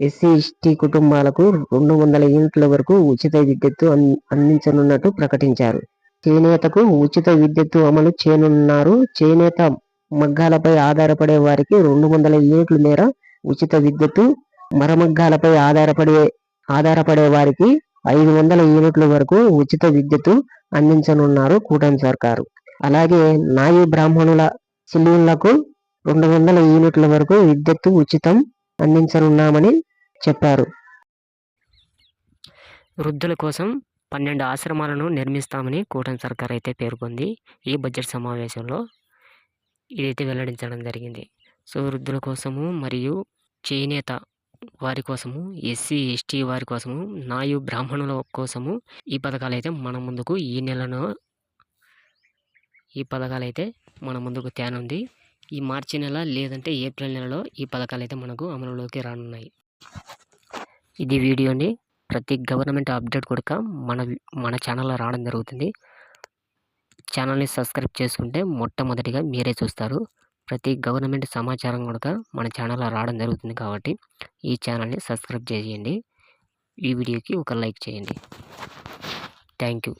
SC ST కుటుంబాలకు రెండు వందల యూనిట్ల వరకు ఉచిత విద్యుత్తు అందించనున్నట్టు ప్రకటించారు. చేనేతకు ఉచిత విద్యుత్తు అమలు చేయనున్నారు. చేనేత మగ్గాలపై ఆధారపడే వారికి రెండు వందల యూనిట్ల మేర ఉచిత విద్యుత్తు మరమగ్గాలపై ఆధారపడే ఆధారపడే వారికి ఐదు వందల యూనిట్ల వరకు ఉచిత విద్యుత్తు అందించనున్నారు కూటమి సర్కారు. అలాగే నాయి బ్రాహ్మణుల సిలిండర్లకు రెండు వందల యూనిట్ల వరకు విద్యుత్తు ఉచితం అందించనున్నామని చెప్పారు. వృద్ధుల కోసం పన్నెండు ఆశ్రమాలను నిర్మిస్తామని కూటమి సర్కార్ అయితే పేర్కొంది. ఈ బడ్జెట్ సమావేశంలో ఇదైతే వెల్లడించడం జరిగింది. సో వృద్ధుల కోసము మరియు చేనేత వారి కోసము ఎస్సీ ఎస్టీ వారి కోసము నాయు బ్రాహ్మణుల కోసము ఈ పథకాలు అయితే మన ముందుకు ఈ నెలను ఈ పథకాలు అయితే మన ముందుకు తేనుంది. ఈ మార్చి నెల లేదంటే ఏప్రిల్ నెలలో ఈ పథకాలు అయితే మనకు అమలులోకి రానున్నాయి. ఇది వీడియో అండి. ప్రతి గవర్నమెంట్ అప్డేట్ కూడా మన మన ఛానల్లో రావడం జరుగుతుంది. ఛానల్ని సబ్స్క్రైబ్ చేసుకుంటే మొట్టమొదటిగా మీరే చూస్తారు. ప్రతి గవర్నమెంట్ సమాచారం కూడా మన ఛానల్లో రావడం జరుగుతుంది కాబట్టి ఈ ఛానల్ని సబ్స్క్రైబ్ చేయండి. ఈ వీడియోకి ఒక లైక్ చేయండి. Thank you.